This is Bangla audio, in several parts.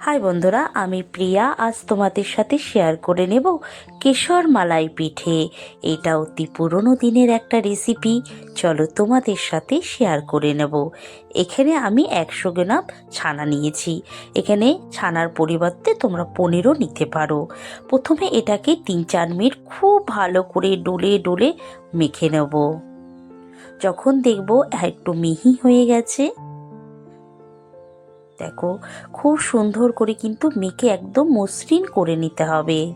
হাই বন্ধুরা, আমি প্রিয়া। আজ তোমাদের সাথে শেয়ার করে নেব কেশর মালাই পিঠে। এটা অতি পুরনো দিনের একটা রেসিপি চলো তোমাদের সাথে শেয়ার করে নেব। এখানে আমি একশো গ্রাম ছানা নিয়েছি। এখানে ছানার পরিবর্তে তোমরা পনেরো নিতে পারো। প্রথমে এটাকে তিন চার মিনিট খুব ভালো করে ডলে ডলে মেখে নেব। যখন দেখব একটু মিহি হয়ে গেছে দেখো, খুব সুন্দর করে কিন্তু মেখে একদম মসৃণ করে নিতে হবে।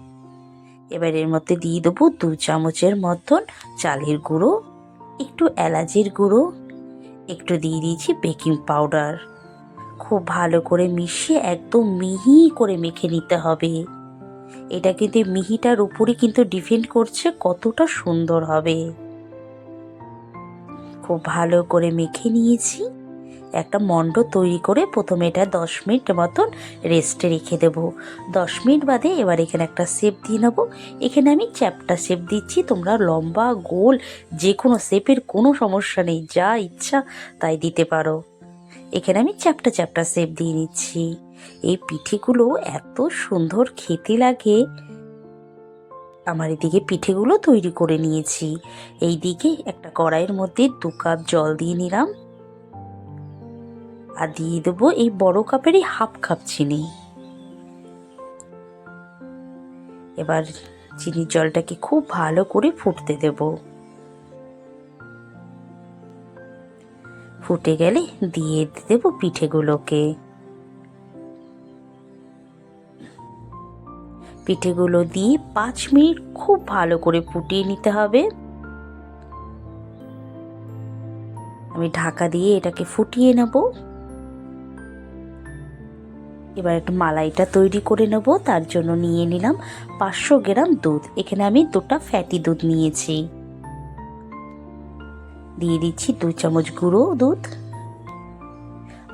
এবার এর মধ্যে দিয়ে দেবো দু চামচের মতন চালের গুঁড়ো, একটু এলাচের গুঁড়ো, একটু দিয়ে দিয়েছি বেকিং পাউডার। খুব ভালো করে মিশিয়ে একদম মিহি করে মেখে নিতে হবে। এটা কিন্তু মিহিটার উপরে কিন্তু ডিপেন্ড করছে কতটা সুন্দর হবে। খুব ভালো করে মেখে নিয়েছি। একটা মণ্ড তৈরি করে প্রথমে এটা দশ মিনিট মতন রেস্টে রেখে দেব। দশ মিনিট বাদে এবার এখানে একটা শেপ দিয়ে নেব। এখানে আমি চ্যাপটা শেপ দিচ্ছি, তোমরা লম্বা, গোল যে কোনো শেপের কোনো সমস্যা নেই, যা ইচ্ছা তাই দিতে পারো। এখানে আমি চ্যাপটা চ্যাপটা শেপ দিয়ে নিচ্ছি। এই পিঠেগুলো এত সুন্দর খেতে লাগে। আমার এদিকে পিঠেগুলো তৈরি করে নিয়েছি। এই দিকে একটা কড়াইয়ের মধ্যে দু কাপ জল দিয়ে নিলাম। আর দিয়ে দেবো এই বড় কাপেরই হাফ কাপ চিনি। এবার চিনির জলটাকে খুব ভালো করে ফুটতে দেব। ফুটে গেলে দিয়ে দেবো পিঠেগুলোকে। পিঠেগুলো দিয়ে পাঁচ মিনিট খুব ভালো করে ফুটিয়ে নিতে হবে। আমি ঢাকা দিয়ে এটাকে ফুটিয়ে নেব। এবার একটু মালাইটা তৈরি করে নেব, তার জন্য নিয়ে নিলাম পাঁচশো গ্রাম দুধ। এখানে আমি দুটা ফ্যাটি দুধ নিয়েছি। দিয়ে দিচ্ছি দু চামচ গুঁড়ো দুধ।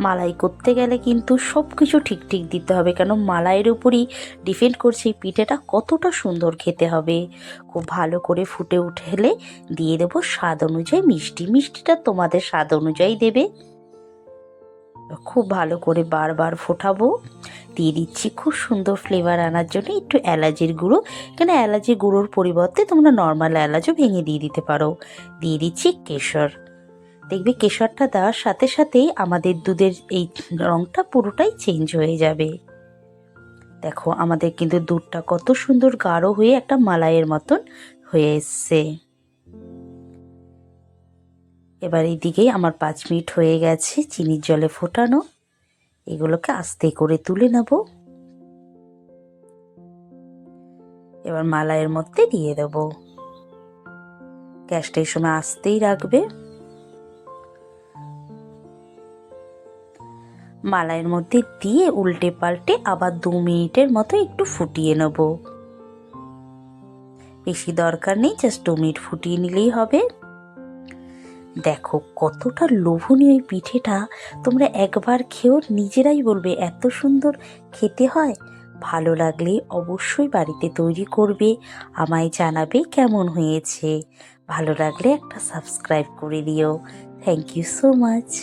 মালাই করতে গেলে কিন্তু সব কিছু ঠিক ঠিক দিতে হবে, কেন মালাইয়ের উপরই ডিপেন্ড করছে পিঠেটা কতটা সুন্দর খেতে হবে। খুব ভালো করে ফুটে উঠেলে দিয়ে দেবো স্বাদ অনুযায়ী মিষ্টি। মিষ্টিটা তোমাদের স্বাদ অনুযায়ী দেবে। খুব ভালো করে বারবার ফোটাবো। দিয়ে দিচ্ছি খুব সুন্দর ফ্লেভার আনার জন্য একটু এলাচের গুঁড়ো। এখানে এলাচের গুঁড়োর পরিবর্তে তোমরা নর্মাল এলাচও ভেঙে দিয়ে দিতে পারো। দিয়ে দিচ্ছি কেশর। দেখবে কেশরটা দেওয়ার সাথে সাথেই আমাদের দুধের এই রঙটা পুরোটাই চেঞ্জ হয়ে যাবে। দেখো আমাদের কিন্তু দুধটা কত সুন্দর গাঢ় হয়ে একটা মালাইয়ের মতন হয়ে এসছে। এবার এইদিকেই আমার পাঁচ মিনিট হয়ে গেছে, চিনির জলে ফোটানো। এগুলোকে আস্তে করে তুলে নেব। এবার মালাইয়ের মধ্যে দিয়ে দেব। গ্যাসটা এই সময় আস্তেই রাখবে। মালাইয়ের মধ্যে দিয়ে উল্টে পাল্টে আবার দু মিনিটের মতো একটু ফুটিয়ে নেব। বেশি দরকার নেই, জাস্ট দু মিনিট ফুটিয়ে নিলেই হবে। দেখো, কতটা লোভনীয় এই পিঠেটা। তোমরা একবার খেয়েও নিজেরাই বলবে, এত সুন্দর খেতে হয়। ভালো লাগলে অবশ্যই বাড়িতে তৈরি করবে, আমায় জানাবে কেমন হয়েছে। ভালো লাগলে একটা সাবস্ক্রাইব করে দিও। Thank you so much